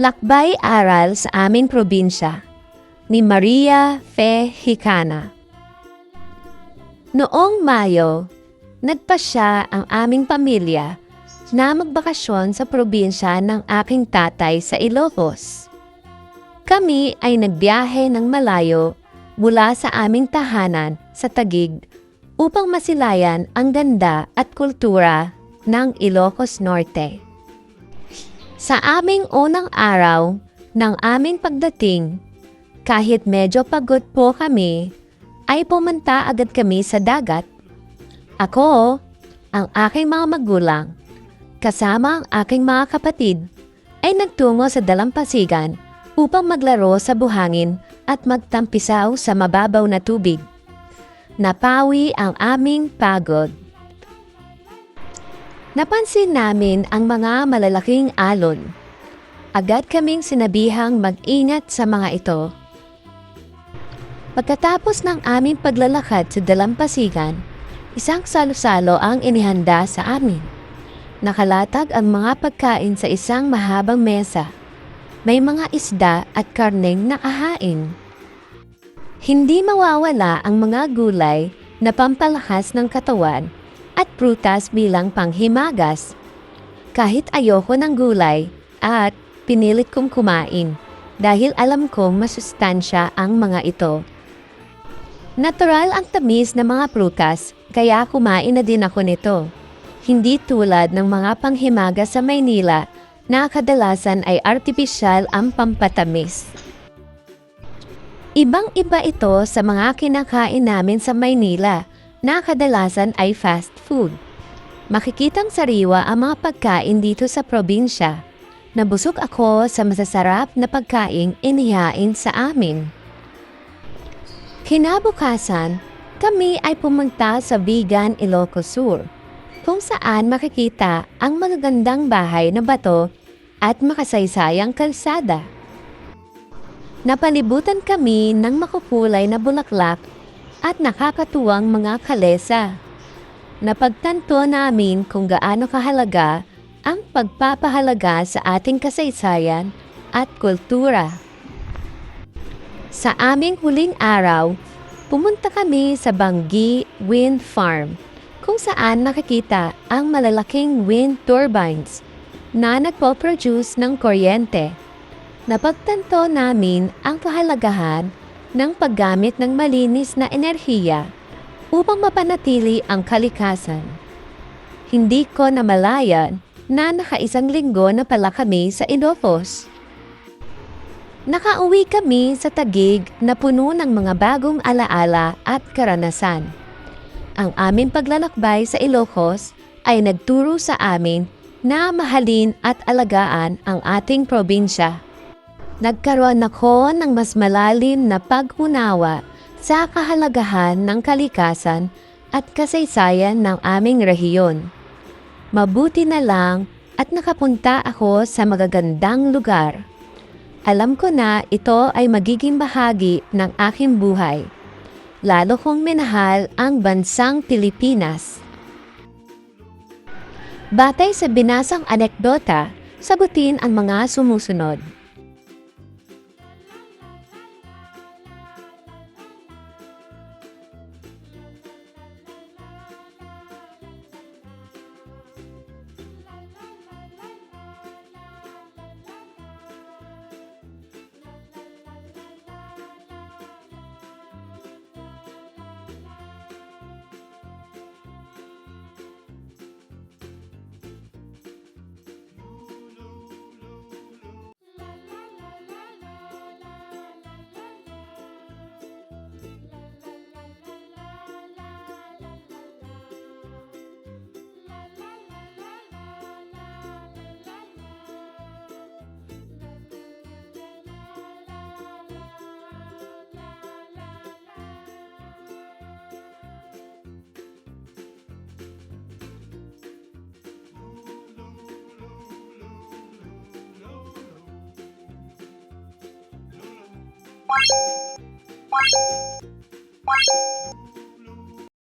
Lakbay Aral sa aming probinsya ni Maria Fe Hicana. Noong Mayo, nagpasya ang aming pamilya na magbakasyon sa probinsya ng aking tatay sa Ilocos. Kami ay nagbiyahe ng malayo mula sa aming tahanan sa Tagig upang masilayan ang ganda at kultura ng Ilocos Norte. Sa aming unang araw ng aming pagdating, kahit medyo pagod po kami, ay pumunta agad kami sa dagat. Ako, ang aking mga magulang, kasama ang aking mga kapatid, ay nagtungo sa dalampasigan upang maglaro sa buhangin at magtampisaw sa mababaw na tubig. Napawi ang aming pagod. Napansin namin ang mga malalaking alon. Agad kaming sinabihang mag-ingat sa mga ito. Pagkatapos ng aming paglalakad sa dalampasigan, isang salo-salo ang inihanda sa amin. Nakalatag ang mga pagkain sa isang mahabang mesa. May mga isda at karneng nakahain. Hindi mawawala ang mga gulay na pampalakas ng katawan at prutas bilang panghimagas. Kahit ayoko ng gulay at pinilit kong kumain dahil alam kong masustansya ang mga ito. Natural ang tamis ng mga prutas kaya kumain na din ako nito. Hindi tulad ng mga panghimagas sa Maynila na kadalasan ay artipisyal ang pampatamis. Ibang-iba ito sa mga kinakain namin sa Maynila na kadalasan ay fast food. Makikitang sariwa ang mga pagkain dito sa probinsya. Nabusog ako sa masasarap na pagkaing inihain sa amin. Kinabukasan, kami ay pumunta sa Vegan Ilocos Sur, kung saan makikita ang magagandang bahay na bato at makasaysayang kalsada. Napalibutan kami ng makukulay na bulaklak at nakakatuwang mga kalesa. Napagtanto namin kung gaano kahalaga ang pagpapahalaga sa ating kasaysayan at kultura. Sa aming huling araw, pumunta kami sa Banggi Wind Farm kung saan nakikita ang malalaking wind turbines na nagpo-produce ng kuryente. Napagtanto namin ang kahalagahan ng paggamit ng malinis na enerhiya upang mapanatili ang kalikasan. Hindi ko namalayan na nakaisang linggo na pala kami sa Ilocos. Nakauwi kami sa tagig na puno ng mga bagong alaala at karanasan. Ang aming paglalakbay sa Ilocos ay nagturo sa amin na mahalin at alagaan ang ating probinsya. Nagkaroon ako ng mas malalim na paghunawa sa kahalagahan ng kalikasan at kasaysayan ng aming rehiyon. Mabuti na lang at nakapunta ako sa magagandang lugar. Alam ko na ito ay magiging bahagi ng aking buhay. Lalo kong minahal ang bansang Pilipinas. Batay sa binasang anekdota, sagutin ang mga sumusunod. Bye.